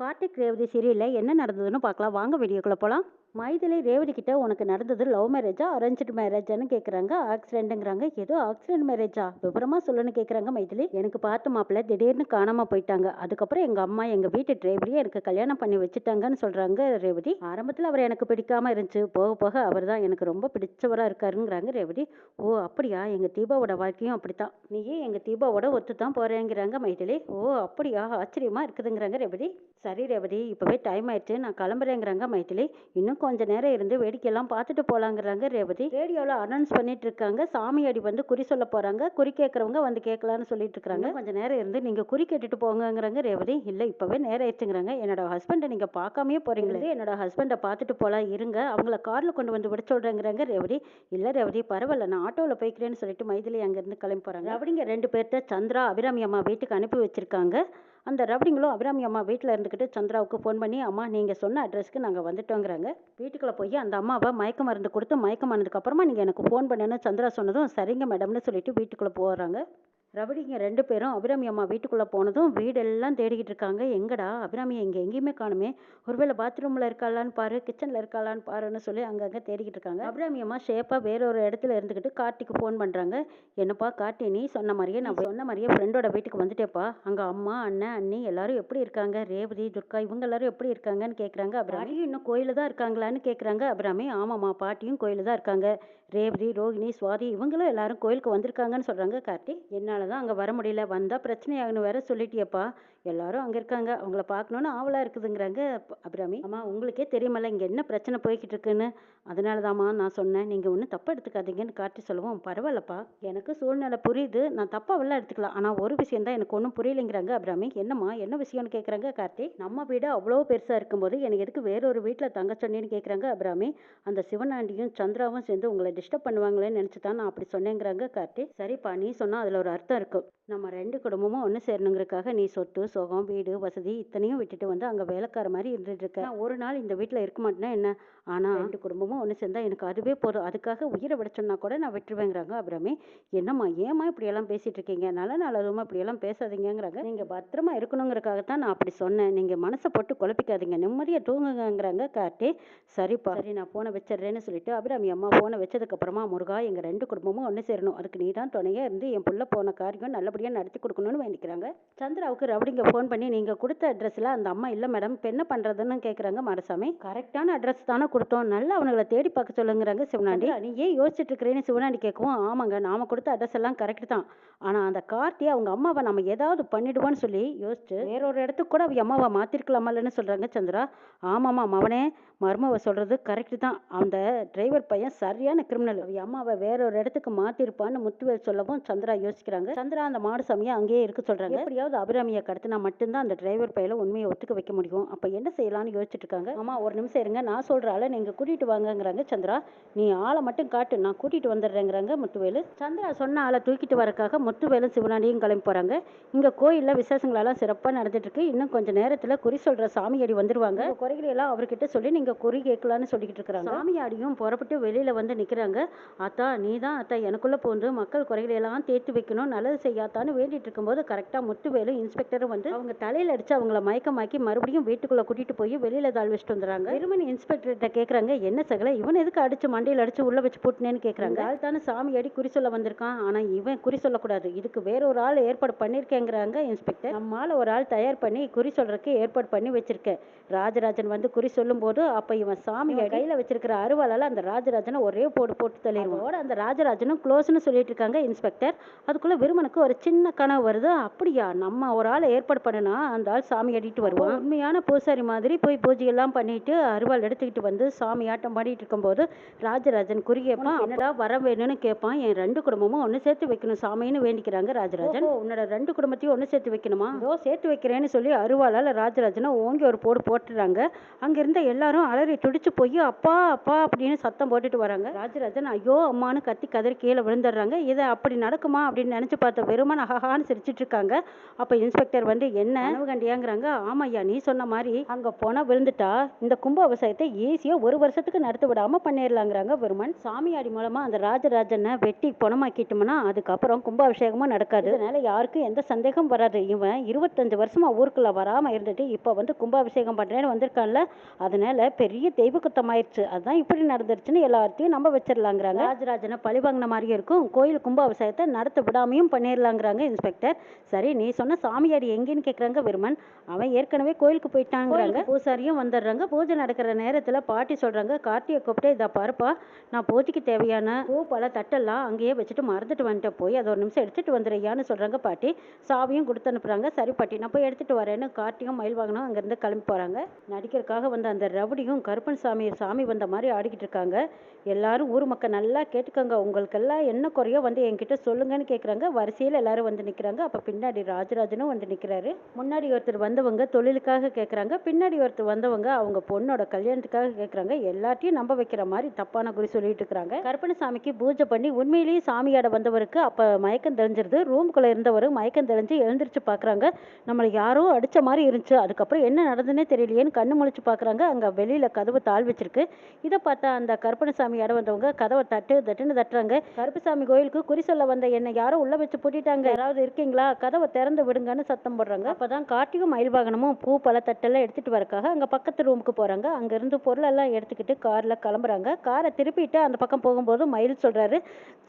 கார்த்திக் ரேவதி சீரியலில் என்ன நடந்ததுன்னு பார்க்கலாம். வாங்க வீடியோக்குள்ளே போகலாம் மைதிலி ரேவதி கிட்ட உனக்கு நடந்தது லவ் மேரேஜா அரேஞ்சு மேரேஜான்னு கேட்குறாங்க ஆக்சிடென்ட்டுங்கிறாங்க ஏதோ ஆக்சிடென்ட் மேரேஜா விவரமா சொல்லுன்னு கேட்குறாங்க மைதிலி. எனக்கு பார்த்த மாப்பிள்ளை திடீர்னு காணாமல் போயிட்டாங்க. அதுக்கப்புறம் எங்கள் அம்மா எங்கள் வீட்டு டிரைவரியே எனக்கு கல்யாணம் பண்ணி வச்சுட்டாங்கன்னு சொல்கிறாங்க ரேவதி. ஆரம்பத்தில் அவர் எனக்கு பிடிக்காம இருந்துச்சு. போக போக அவர் தான் எனக்கு ரொம்ப பிடிச்சவராக இருக்காருங்கிறாங்க ரேவதி. ஓ அப்படியா? எங்கள் தீபாவோட வாழ்க்கையும் அப்படித்தான். நீயே எங்கள் தீபாவோட ஒத்து தான் போகிறேங்கிறாங்க மைதிலி. ஓ அப்படியா? ஆச்சரியமாக இருக்குதுங்கிறாங்க ரேவதி. சரி ரேவதி இப்போவே டைம் ஆயிடுச்சு. நான் கிளம்புறேங்கிறாங்க மைதிலி. இன்னும் கொஞ்ச நேரம் இருந்து வேடிக்கையெல்லாம் பார்த்துட்டு போகலாங்கிறாங்க ரேவதி. ரேடியோவில் அனௌன்ஸ் பண்ணிட்டு இருக்காங்க. சாமியாடி வந்து குறி சொல்ல போகிறாங்க குறி கேட்குறவங்க வந்து கேட்கலான்னு சொல்லிட்டு இருக்காங்க. கொஞ்ச நேரம் இருந்து நீங்கள் குறி கேட்டுட்டு போங்கங்கிறாங்க ரேவதி. இல்லை இப்போவே நேரம் ஆயிடுச்சுங்கிறாங்க. என்னோட ஹஸ்பண்டை நீங்கள் பார்க்காமயே போகிறீங்களே என்னோட ஹஸ்பண்டை பார்த்துட்டு போகலாம் இருங்க. அவங்கள காரில் கொண்டு வந்து விட சொல்கிறேங்கிறாங்க ரேவதி. இல்லை ரேவதி பரவாயில்ல. நான் ஆட்டோவில் போய்க்கிறேன்னு சொல்லிட்டு மைதிலி அங்கேருந்து கிளம்பி போகிறாங்க அப்படிங்க ரெண்டு பேர்த்த சந்திரா அபிராமி அம்மா வீட்டுக்கு அனுப்பி வச்சிருக்காங்க. அந்த ரவுடிங்களும் அபிராமி அம்மா வீட்டில் இருந்துக்கிட்டு சந்திராவுக்கு ஃபோன் பண்ணி அம்மா நீங்கள் சொன்ன அட்ரஸ்க்கு நாங்கள் வந்துட்டோங்கிறாங்க. வீட்டுக்குள்ளே போய் அந்த அம்மாவை மயக்க மருந்து கொடுத்து மயக்கம் ஆனதுக்கப்புறமா நீங்கள் எனக்கு ஃபோன் பண்ணுன்னு சந்திரா சொன்னதும் சரிங்க மேடம்னு சொல்லிட்டு வீட்டுக்குள்ளே போகிறாங்க ரவுடிங்க ரெண்டு பேரும் அபிராமி அம்மா வீட்டுக்குள்ளே போனதும் வீடெல்லாம் தேடிக்கிட்டு இருக்காங்க. எங்கடா? அபிராமி இங்கே எங்கேயுமே காணுமே. ஒருவேளை பாத்ரூமில் இருக்காளான்னு பாரு கிச்சனில் இருக்காளான்னு பாருன்னு சொல்லி அங்கங்கே தேடிக்கிட்டு இருக்காங்க. அபிராமி அம்மா ஷேப்பாக வேற ஒரு இடத்துல இருந்துக்கிட்டு கார்த்திக்கு ஃபோன் பண்ணுறாங்க என்னப்பா கார்த்தி நீ சொன்ன மாதிரியே நான் சொன்ன மாதிரியே ஃப்ரெண்டோட வீட்டுக்கு வந்துட்டேப்பா. அங்கே அம்மா அண்ணன் அண்ணி எல்லாரும் எப்படி இருக்காங்க? ரேவதி துர்கா இவங்க எல்லாரும் எப்படி இருக்காங்கன்னு கேட்குறாங்க அபிராமி. இன்னும் கோயிலில் தான் இருக்காங்களான்னு கேட்குறாங்க அபிராமி ஆமாம்மா பாட்டியும் கோயிலில் தான் இருக்காங்க. ரேவதி ரோகிணி சுவாதி இவங்களும் எல்லாரும் கோயிலுக்கு வந்திருக்காங்கன்னு சொல்கிறாங்க கார்த்தி என்னால் தான் அங்கே வர முடியல. வந்தால் பிரச்சனையாகணும் வேற சொல்லிட்டியப்பா. எல்லாரும் அங்கே இருக்காங்க. அவங்கள பார்க்கணுன்னு ஆவலாக இருக்குதுங்கிறாங்க அபிராமி. அம்மா உங்களுக்கே தெரியுமல்ல இங்கே என்ன பிரச்சனை போய்கிட்டு இருக்குன்னு அதனால தாம்மா நான் சொன்னேன். நீங்கள் ஒன்றும் தப்பாக எடுத்துக்காதீங்கன்னு காட்டி சொல்லுவோம். பரவாயில்லப்பா. எனக்கு சூழ்நிலை புரியுது. நான் தப்பாவெல்லாம் எடுத்துக்கலாம். ஆனால் ஒரு விஷயம் தான் எனக்கு ஒன்றும் புரியலைங்கிறாங்க அபிராமி. என்னம்மா? என்ன விஷயம்னு கேட்குறாங்க கார்த்தி? நம்ம வீடு அவ்வளோ பெருசாக இருக்கும்போது எனக்கு எதுக்கு வேற ஒரு வீட்டில் தங்க சொன்னேன்னு கேட்குறாங்க அபிராமி. அந்த சிவனாண்டியும் சந்திராவும் சேர்ந்து உங்களை டிஸ்டர்ப் பண்ணுவாங்களேன்னு நினச்சி தான் நான் அப்படி சொன்னேங்கிறாங்க கார்த்தி. சரிப்பா நீ சொன்னால் அதில் ஒரு அர்த்தம் இருக்கும். நம்ம ரெண்டு குடும்பமும் ஒன்று சேரணுங்கிறக்காக நீ சொத்து சுகம் வீடு வசதி இத்தனையும் விட்டுட்டு வந்து அங்கே வேலைக்கார மாதிரி இருந்துட்டு இருக்க நான் ஒரு நாள் இந்த வீட்டில் இருக்க மாட்டேன்னா என்ன? ஆனால் ரெண்டு குடும்பமும் ஒன்று சேர்ந்தா எனக்கு அதுவே போதும். அதுக்காக உயிரை விட சொன்னா கூட நான் விட்டுருவேங்கிறாங்க அப்புறமே என்னம்மா ஏம்மா இப்படியெல்லாம் பேசிட்டு இருக்கீங்க? நல்ல நல்லதுமா இப்படியெல்லாம் பேசாதீங்கங்கிறாங்க. நீங்கள் பத்திரமா இருக்கணுங்கிறதுக்காக தான் நான் அப்படி சொன்னேன். நீங்கள் மனசை போட்டு குழப்பிக்காதீங்க. நிம்மதியாக தூங்குங்கங்கிறாங்க கார்த்தி. சரிப்பா. சரி நான் ஃபோனை வச்சிடுறேன்னு சொல்லிட்டு அபிராமி அம்மா ஃபோனை வச்சதுக்கப்புறமா முருகா எங்கள் ரெண்டு குடும்பமும் ஒன்று சேரணும். அதுக்கு நீ தான் துணையாக இருந்து என் புள்ள போன காரியம் நல்லபடியாக நடத்தி கொடுக்கணும்னு வேண்டிக்கிறாங்க. சந்திராவுக்கு ரவுடிங்க ஃபோன் பண்ணி நீங்கள் கொடுத்த அட்ரஸில் அந்த அம்மா இல்லை மேடம் இப்போ என்ன பண்ணுறதுன்னு கேட்குறாங்க மாடசாமி கரெக்டான அட்ரஸ் தானே கொடுத்தோம். நல்லா அவனுங்களை தேடி பார்க்க சொல்லுங்கிறாங்க சிவனாண்டி. நீ ஏன் யோசிச்சுட்டு இருக்கிறேன்னு சிவனாண்டி கேட்கவும் ஆமாங்க நாம கொடுத்த அட்ரஸ் எல்லாம் கரெக்ட் தான். ஆனால் அந்த கார்த்தி அவங்க அம்மாவை நம்ம ஏதாவது பண்ணிடுவோன்னு சொல்லி யோசிச்சு வேற ஒரு இடத்துக்கு கூட அவங்க அம்மாவை மாற்றிருக்கலாமல்லன்னு சொல்கிறாங்க சந்திரா. ஆமாம்மா மவனே மருமவை சொல்கிறது கரெக்டு தான். அந்த டிரைவர் பையன் சரியான கிரிமினல் அவ அம்மாவை வேற ஒரு இடத்துக்கு மாற்றிருப்பான்னு முத்துவேல் சொல்லவும் சந்திரா யோசிக்கிறாங்க. சந்திரா அந்த மாடு சாமியை அங்கேயே இருக்க சொல்கிறாங்க எப்படியாவது அபிராமியை கடத்தினா மட்டும்தான் அந்த டிரைவர் பையில உண்மையை ஒத்துக்க வைக்க முடியும். அப்போ என்ன செய்யலாம்னு யோசிச்சுட்டு இருக்காங்க ஆமா ஒரு நிமிஷம் இருங்க. நான் சொல்கிற ஆளை நீங்கள் கூட்டிகிட்டு வாங்கங்கிறாங்க சந்திரா. நீ ஆளை மட்டும் காட்டு. நான் கூட்டிகிட்டு வந்துடுறேங்கிறாங்க முத்துவேலு. சந்திரா சொன்ன ஆளை தூக்கிட்டு வரக்காக முத்துவேலும் சிவனாண்டியும் கிளம்பி போகிறாங்க இங்கே கோயிலில் விசேஷங்களெல்லாம் சிறப்பாக நடந்துட்டு இருக்கு இன்னும் கொஞ்சம் நேரத்தில் குறி சொல்கிற சாமியாடி வந்துருவாங்க. குறைகளை எல்லாம் அவர்கிட்ட சொல்லி நீங்கள் குறி கேட்கலான்னு சொல்லிக்கிட்டு இருக்கிறாங்க சாமியாடியும் புறப்பட்டு வெளியில் வந்து நிற்கிறாங்க அத்தா நீ தான் அத்தா. எனக்குள்ளே போந்து மக்கள் குறைகளை எல்லாம் தேர்த்து வைக்கணும். நல்லது செய்யாத்தான்னு வேண்டிட்டு இருக்கும்போது கரெக்டாக முத்துவேலும் இன்ஸ்பெக்டரும் வந்து அவங்க தலையில் அடிச்சு அவங்கள மயக்கமாக்கி மறுபடியும் வீட்டுக்குள்ளே கூட்டிட்டு போய் வெளியில் தாழ் வச்சுட்டு வந்துடுறாங்க வெறுமனே இன்ஸ்பெக்டர்கிட்ட கேட்குறாங்க என்ன சகல இவன் எதுக்கு அடிச்சு மண்டையில் அடிச்சு உள்ள வச்சு போட்டுனேன்னு கேட்குறாங்க ஆள் தானே சாமியாடி குறி சொல்ல வந்திருக்கான் ஆனால் இவன் குறி சொல்லக்கூடாது. இதுக்கு வேற ஒரு ஆள் ஏற்பாடு பண்ணியிருக்கேங்கிறாங்க இன்ஸ்பெக்டர். நம்மால ஒரு ஆள் தயார் பண்ணி குறி சொல்றதுக்கு ஏற்பாடு பண்ணி வச்சிருக்கேன் ராஜராஜன் வந்து குறி சொல்லும்போது அப்ப இவன் சாமி கையில வச்சிருக்கிற அருவாளால அந்த ராஜராஜனை ஒரே போடு போட்டு தள்ளிடுவோம் அந்த ராஜராஜனும் க்ளோஸ்னு சொல்லிட்டு இருக்காங்க இன்ஸ்பெக்டர். அதுக்குள்ள விருமனுக்கு ஒரு சின்ன கனவு வருது. அப்படியா நம்ம ஒரு ஆளை ஏற்பாடு பண்ணனா அந்த ஆள் சாமி ஆடிட்டு வருவான். உண்மையான பூசாரி மாதிரி போய் பூஜை எல்லாம் பண்ணிட்டு அருவாள் எடுத்துக்கிட்டு வந்து சாமி ஆட்டம் பாடிட்டு இருக்கும்போது ராஜராஜன் குறி கேட்பான் என்னடா வர வேணும்னு கேட்பான் என் ரெண்டு குடும்பமும் ஒன்று சேர்த்து வைக்கணும் சாமின்னு வேண்டிக்கிறாங்க ராஜராஜன். உன்னோட ரெண்டு குடும்பத்தையும் ஒன்று சேர்த்து வைக்கணுமா? இதோ சேர்த்து வைக்கிறேன்னு சொல்லி அருவாளால் ராஜராஜனை ஓங்கி ஒரு போடு போட்டுறாங்க. அங்க இருந்த எல்லாரும் அலறி துடிச்சு போய் அப்பா அப்பா அப்படின்னு சத்தம் போட்டுட்டு வராங்க. ராஜராஜன் ஐயோ அம்மான்னு கத்தி கதறி கீழே விழுந்துடுறாங்க. இதை அப்படி நடக்குமா? அப்படின்னு நினைச்சு பார்த்த வெறுமன் அஹான்னு சிரிச்சிட்டு இருக்காங்க. அப்ப இன்ஸ்பெக்டர் வந்து வந்து என்ன? கனவு கண்டியாங்கிறாங்க. ஆமாய்யா நீ சொன்ன மாதிரி அங்க போனா விழுந்துட்டா இந்த கும்பாபிஷேகத்தை ஈஸியா ஒரு வருஷத்துக்கு நடத்த விடாம பண்ணிடலாங்கிறாங்க பெருமன் சாமியாடி மூலமா அந்த ராஜராஜனை வெட்டி பணமாக்கிட்டோம்னா அதுக்கப்புறம் கும்பாபிஷேகமும் நடக்காது. அதனால யாருக்கும் எந்த சந்தேகம் வராது. இவன் இருபத்தஞ்சு வருஷமா ஊருக்குள்ள வராம இருந்துட்டு இப்ப வந்து கும்பாபிஷேகம் பண்றேன்னு வந்திருக்கான்ல அதனால பெரிய தெய்வ குத்தமாயிருச்சு அதான் இப்படி நடந்துருச்சுன்னு எல்லாத்தையும் நம்ப வச்சிடலாங்கிறாங்க ராஜராஜனை பழி வாங்கின மாதிரியும் இருக்கும். கோயில் கும்பாபிஷேகத்தை நடத்த விடாமையும் பண்ணிடலாங்கிறாங்க இன்ஸ்பெக்டர். சரி நீ சொன்ன சாமியாடி எங்கேன்னு கேக்குறாங்க விருமன் அவன் ஏற்கனவே கோயிலுக்கு போயிட்டாங்கிறாங்க. பூசாரியும் வந்துடுறாங்க. பூஜை நடக்கிற நேரத்துல பாட்டி சொல்றாங்க கார்த்தியை கூப்பிட்டு இதை பாருப்பா நான் பூஜைக்கு தேவையான பூ பல தட்டெல்லாம் அங்கேயே வச்சுட்டு மறந்துட்டு வந்துட்டேன். போய் அதை ஒரு நிமிஷம் எடுத்துட்டு வந்துடுறியான்னு சொல்றாங்க பாட்டி. சாவியும் கொடுத்து அனுப்புறாங்க. சரி பாட்டி நான் போய் எடுத்துட்டு வரேன்னு கார்த்தியும் மயில் வாகனம் அங்கேருந்து கிளம்பி போறாங்க. நடிக்கிறதுக்காக வந்த அந்த ரவுடியும் கருப்பன் சாமி சாமி வந்த மாதிரி ஆடிக்கிட்டு இருக்காங்க. எல்லாரும் ஊர் மக்கள் நல்லா கேட்டுக்கோங்க. உங்களுக்கெல்லாம் என்ன குறையோ வந்து என்கிட்ட சொல்லுங்கன்னு கேட்குறாங்க வரிசையில் எல்லாரும் வந்து நிற்கிறாங்க அப்போ பின்னாடி ராஜராஜனும் வந்து கேட்குறாரு முன்னாடி ஒருத்தர் வந்தவங்க தொழிலுக்காக கேட்குறாங்க பின்னாடி ஒருத்தர் வந்தவங்க அவங்க பொண்ணோட கல்யாணத்துக்காக கேட்குறாங்க எல்லாத்தையும் நம்ப வைக்கிற மாதிரி தப்பான குறி சொல்லிட்டு இருக்கிறாங்க கருப்பணசாமிக்கு பூஜை பண்ணி உண்மையிலேயே சாமியாட வந்தவருக்கு அப்போ மயக்கம் தெளிஞ்சிருது. ரூம்குள்ளே இருந்தவர் மயக்கம் தெளிஞ்சு எழுந்திரிச்சு பார்க்குறாங்க நம்மளை யாரோ அடித்த மாதிரி இருந்துச்சு. அதுக்கப்புறம் என்ன நடந்துன்னே தெரியலையேன்னு கண்ணு முழிச்சு பார்க்குறாங்க அங்கே வெளியில் கதவு தாழ் வச்சிருக்கு. இதை பார்த்தா அந்த கருப்பணசாமி இடம் வந்தவங்க கதவை தட்டு தட்டுன்னு தட்டுறாங்க. கருப்பசாமி கோயிலுக்கு குறி சொல்ல வந்த என்னை யாரோ உள்ளே வச்சு பூட்டிட்டாங்க. யாராவது இருக்கீங்களா? கதவை திறந்து விடுங்கன்னு சத்தம் போடுறாங்க அப்பதான் கார்த்திகும் மயில் வாகனமும் பூ பல தட்டெல்லாம் எடுத்துட்டு வரக்காக அங்க பக்கத்து ரூமுக்கு போறாங்க. அங்க இருந்து பொருள் எல்லாம் எடுத்துக்கிட்டு கார்ல கிளம்புறாங்க. காரை திருப்பிட்டு அந்த பக்கம் போகும்போது மயில் சொல்றாரு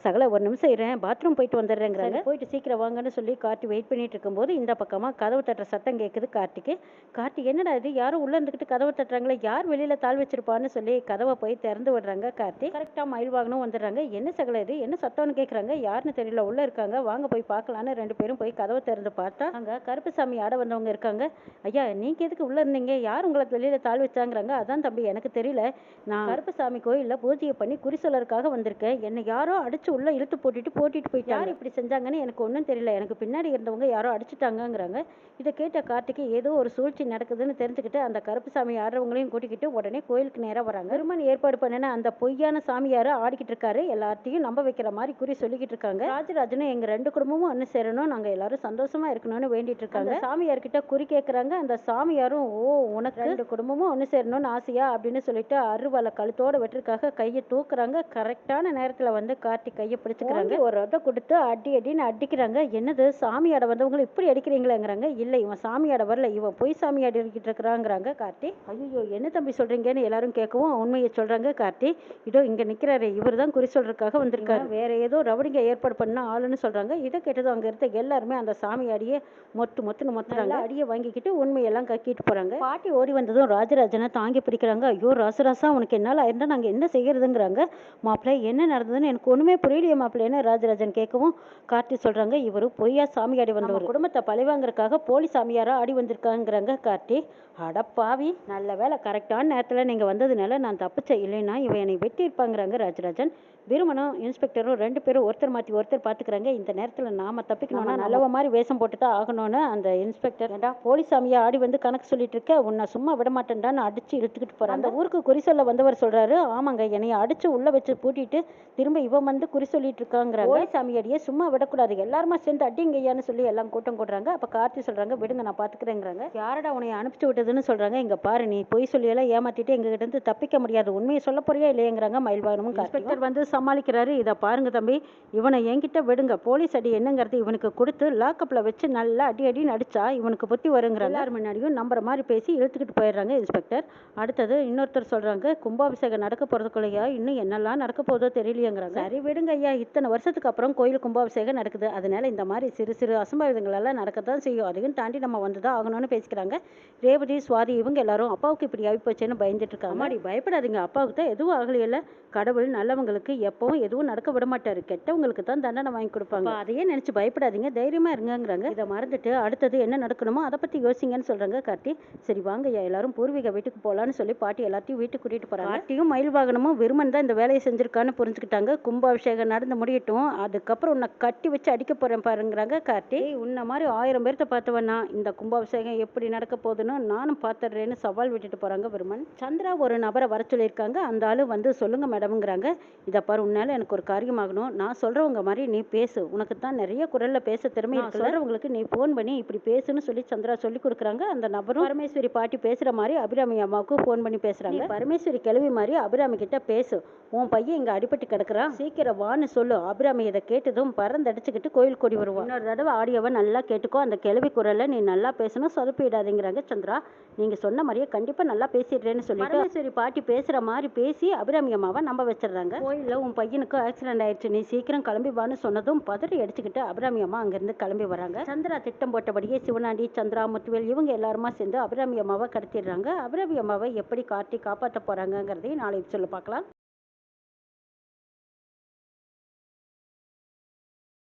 சகல ஒரு நிமிஷம் இருறேன். பாத்ரூம் போயிட்டு வந்துடுறேங்கிறாங்க. போயிட்டு சீக்கிரம் வாங்கன்னு சொல்லி கார்த்தி வெயிட் பண்ணிட்டு இருக்கும்போது இந்த பக்கமா கதவு தட்டுற சத்தம் கேட்குது கார்த்திக்கு. கார்த்திக் என்னடா இது? யாரும் உள்ள இருந்துக்கிட்டு கதவை தட்டுறாங்களே? யார் வெளியில தாழ் வச்சிருப்பான்னு சொல்லி கதவை போய் திறந்து விடுறாங்க கார்த்தி. கரெக்டா மயில் வாகனம் வந்துடுறாங்க. என்ன சகல இது? என்ன சத்தம்னு கேக்குறாங்க? யாருன்னு தெரியல. உள்ள இருக்காங்க. வாங்க போய் பார்க்கலான்னு ரெண்டு பேரும் போய் கதவை திறந்து பார்த்தா அங்க கருப்புசாமி ஆட வந்தவங்க இருக்காங்க. ஐயா நீங்க எதுக்கு உள்ள இருந்தீங்க? யார் உங்களை வெளியில தாழ் வச்சாங்கிறாங்க? அதான் தம்பி எனக்கு தெரியல. நான் கருப்புசாமி கோயில்ல பூஜையை பண்ணி குறி சொல்லறதுக்காக வந்திருக்கேன். என்னை யாரோ அடிச்சு உள்ள இழுத்து போட்டுட்டு போட்டிட்டு போயிட்டாங்க. யார் இப்படி செஞ்சாங்கன்னு எனக்கு ஒன்றும் தெரியல. எனக்கு பின்னாடி இருந்தவங்க யாரோ அடிச்சுட்டாங்கங்கிறாங்க. இதை கேட்ட கார்த்திக்கு ஏதோ ஒரு சூழ்ச்சி நடக்குதுன்னு தெரிஞ்சுக்கிட்டு அந்த கருப்புசாமி ஆடுறவங்களையும் கூட்டிக்கிட்டு உடனே கோயிலுக்கு நேரா வராங்க. பெருமன் ஏற்பாடு பண்ணின அந்த பொய்யான சாமியார் ஆடிக்கிட்டு இருக்காரு. எல்லாத்தையும் நம்ப வைக்கிற மாதிரி குறி சொல்லிக்கிட்டு இருக்காங்க. ராஜராஜனும் எங்க ரெண்டு குடும்பமும் ஒன்று சேரணும். நாங்க எல்லாரும் சந்தோஷமா இருக்கணும்னு வேண்டிட்டு இருக்காங்க. சாமியார் கிட்ட குறி கேட்கறாங்க அந்த சாமியாரும் ஓ உனக்கு ரெண்டு குடும்பமும் ஒன்று சேரணும்னு ஆசையா? அப்படின்னு சொல்லிட்டு அருவாலை கழுத்தோட வெட்டுறதுக்காக கையை தூக்குறாங்க. கரெக்டான நேரத்துல வந்து கார்த்திக் கையை பிடிச்சுக்கிறாங்க. ஒரு ரொட்டை கொடுத்து அடி அடின்னு அடிக்கிறாங்க. என்னது? சாமியாட வந்தவங்களை இப்படி அடிக்கிறீங்களேங்கிறாங்க. இல்லை இவன் சாமியாட வரல. இவன் பொய் சாமியாடி இருக்கிட்டு இருக்கிறாங்கிறாங்க கார்த்தி ஐயோ என்ன தம்பி சொல்றீங்கன்னு எல்லாரும் கேட்கவும் உண்மையை சொல்றாங்க கார்த்தி இதோ இங்க நிக்கிறாரு. இவர் தான் குறி சொல்றதுக்காக வந்திருக்காரு. வேற ஏதோ ரவுடிங்க ஏற்பாடு பண்ண ஆளுன்னு சொல்றாங்க. இதை கேட்டதும் அங்க இருந்த எல்லாருமே அந்த சாமியாடியே மொட்டு மொத்துன்னு மொத்துறாங்க அடியை வாங்கிக்கிட்டு உண்மையெல்லாம் கக்கிட்டு போறாங்க. பாட்டி ஓடி வந்ததும் ராஜராஜனை தாங்கி பிடிக்கிறாங்க. ஐயோ ராசராசா உனக்கு என்னால இருந்தா நாங்க என்ன செய்யறதுங்கிறாங்க. மாப்பிள்ளை என்ன நடந்ததுன்னு எனக்கு ஒண்ணுமே புரியலையே மாப்பிள்ளைன்னு ராஜராஜன் கேட்கவும் கார்த்தி சொல்றாங்க இவரு பொய்யா சாமியாடி வந்தவர். குடும்பத்தை பழிவாங்கறதுக்காக போலி சாமியாரா ஆடி வந்திருக்காங்கிறாங்க கார்த்தி. அடப்பாவி நல்ல வேலை கரெக்டான நேரத்துல நீங்க வந்ததுனால நான் தப்பிச்சேன். இல்லைன்னா இவன் என்னை வெட்டி இருப்பாங்கிறாங்க ராஜராஜன். விருமனும் இன்ஸ்பெக்டரும் ரெண்டு பேரும் ஒருத்தர் மாத்தி ஒருத்தர் பாத்துக்கிறாங்க. இந்த நேரத்துல நாம தப்பிக்கணும்னா நல்லவ மாதிரி வேஷம் போட்டு தான் ஆகணும்னு அந்த இன்ஸ்பெக்டர் ஏண்டா? போலீஸ் சாமியா ஆடி வந்து கணக்கு சொல்லிட்டு இருக்க உன்னை சும்மா விட மாட்டேன்டான்னு அடிச்சு இழுத்துக்கிட்டு போறாங்க அந்த ஊருக்கு குறி சொல்ல வந்தவர் சொல்றாரு ஆமாங்க என்னைய அடிச்சு உள்ள வச்சு பூட்டிட்டு திரும்ப இவன் வந்து குறி சொல்லிட்டு இருக்காங்கிறாங்க போலீஸ் சாமியாடியே சும்மா விடக்கூடாது எல்லாருமா சேர்ந்து அடிங்கய்யான்னு சொல்லி எல்லாம் கூட்டம் கூடுறாங்க அப்ப கார்த்தி சொல்றாங்க விடுங்க நான் பாத்துக்கிறேங்கிறாங்க. யாரடா உன்னை அனுப்பிச்சு விட்டதுன்னு சொல்றாங்க இங்க பாரு நீ பொய் சொல்லி எல்லாம் ஏமாத்திட்டு எங்க கிட்ட இருந்து தப்பிக்க முடியாது. உண்மையை சொல்ல போறியா இல்லையங்கிறாங்க மயில்வாகனமும் இன்ஸ்பெக்டர் வந்து சமாளிக்கிறாரு. இதை பாருங்க தம்பி. இவனை என்கிட்ட விடுங்க. போலீஸ் அடி என்னங்கிறது இவனுக்கு கொடுத்து லாக்கப்ல வச்சு நல்லா அடி அடின்னு அடிச்சா இவனுக்கு புத்தி வருங்கிற எல்லார் முன்னாடியும் நம்புற மாதிரி பேசி இழுத்துக்கிட்டு போயிடுறாங்க இன்ஸ்பெக்டர். அடுத்தது இன்னொருத்தர் சொல்றாங்க கும்பாபிஷேகம் நடக்க போறதுக்குள்ளேயா இன்னும் என்னெல்லாம் நடக்க போதோ தெரியலையேங்கிறாங்க. சரி விடுங்க ஐயா. இத்தனை வருஷத்துக்கு அப்புறம் கோயில் கும்பாபிஷேகம் நடக்குது. அதனால இந்த மாதிரி சிறு சிறு அசம்பாவிதங்கள் எல்லாம் நடக்கத்தான் செய்யும். அதையும் தாண்டி நம்ம வந்துதான் ஆகணும்னு பேசிக்கிறாங்க. ரேவதி சுவாதி இவங்க எல்லாரும் அப்பாவுக்கு இப்படி ஆகிப்போச்சேன்னு பயந்துட்டு இருக்காங்க. அம்மாடி பயப்படாதீங்க. அப்பாவுக்கு தான் எதுவும் ஆகலையில கடவுள் நல்லவங்களுக்கு எப்பவும் எதுவும் நடக்க விட மாட்டாரு. கெட்டவங்களுக்கு தான் தண்டனை வாங்கி கொடுப்பாங்க. அதையே நினைச்சு பயப்படாதீங்க. தைரியமா இருங்கங்கிறாங்க. இதை மறந்துட்டு அடுத்தது என்ன நடக்கணுமோ அதை பத்தி யோசிங்கன்னு சொல்றாங்க கார்த்தி. சரி வாங்க எல்லாரும் பூர்வீக வீட்டுக்கு போலான்னு சொல்லி பாட்டி எல்லாத்தையும் வீட்டுக்கு கூட்டிட்டு போறாங்க. பாட்டியும் மயில் வாகனமும் விருமன் தான் இந்த வேலையை செஞ்சிருக்கான்னு புரிஞ்சுக்கிட்டாங்க. கும்பாபிஷேகம் நடந்து முடியட்டும். அதுக்கப்புறம் உன்னை கட்டி வச்சு அடிக்க போறேன் பாருங்கிறாங்க கார்த்தி. "ஏய், உன்னை மாதிரி ஆயிரம் பேர்த்த பார்த்தவனா இந்த கும்பாபிஷேகம் எப்படி நடக்க போகுதுன்னு நானும் பார்த்துடுறேன்னு சவால் விட்டுட்டு போறாங்க விருமன் சந்திரா ஒரு நபரை வர சொல்லியிருக்காங்க. அந்த ஆளு வந்து சொல்லுங்க மேடம்ங்கிறாங்க. இதை பாரு உன்னால எனக்கு ஒரு காரியம் ஆகணும். நான் சொல்றவங்க மாதிரி நீ பேசு. உனக்கு தான் நிறைய குரல்ல பேச திறமை இருக்கு. சொல்றவங்களுக்கு நீ ஃபோன் பண்ணி இப்படி பேசுன்னு சொல்லி சந்திரா சொல்லி கொடுக்குறாங்க. அந்த நபரும் பரமேஸ்வரி பாட்டி பேசுற மாதிரி அபிராமி அம்மாவுக்கு ஃபோன் பண்ணி பேசுறாங்க. நீ பரமேஸ்வரி கிளவி மாதிரி அபிராமி கிட்ட பேசு. உன் பையன் இங்க அடிபட்டு கிடக்குறான். சீக்கிரம் வான்னு சொல்லு. அபிராமி இதை கேட்டதும் பறந்தடிச்சுக்கிட்டு கோயில் கொடி வருவான் இன்னொரு தடவை ஆடியோவை நல்லா கேட்டுக்கோ. அந்த கிளவி குரல்ல நீ நல்லா பேசணும். சொதப்பிடாதீங்கிறாங்க சந்திரா. நீங்க சொன்ன மாதிரியே கண்டிப்பா நல்லா பேசிடுறேன்னு சொல்லிட்டு பரமேஸ்வரி பாட்டி பேசுற மாதிரி பேசி அபிராமி அம்மாவை நம்ப வச்சிடுறாங்க. கோயில்ல உன் பையனுக்கு ஆக்சிடென்ட் ஆயிடுச்சு நீ சீக்கிரம் கிளம்பி வான்னு சொன்னதும் பதறி அடிச்சுக்கிட்டு அபிராமி அம்மா அங்கிருந்து கிளம்பி வராங்க. சந்திரா திட்டம் போட்டபடியே சிவனாண்டி சந்திரா முத்துவேல் இவங்க எல்லாருமா சேர்ந்து அபிராமி அம்மாவை கடத்திடுறாங்க. அபிராமி அம்மாவை எப்படி காட்டி காப்பாற்ற போறாங்கங்கிறதையும் நாளைக்கு சொல்ல பார்க்கலாம்.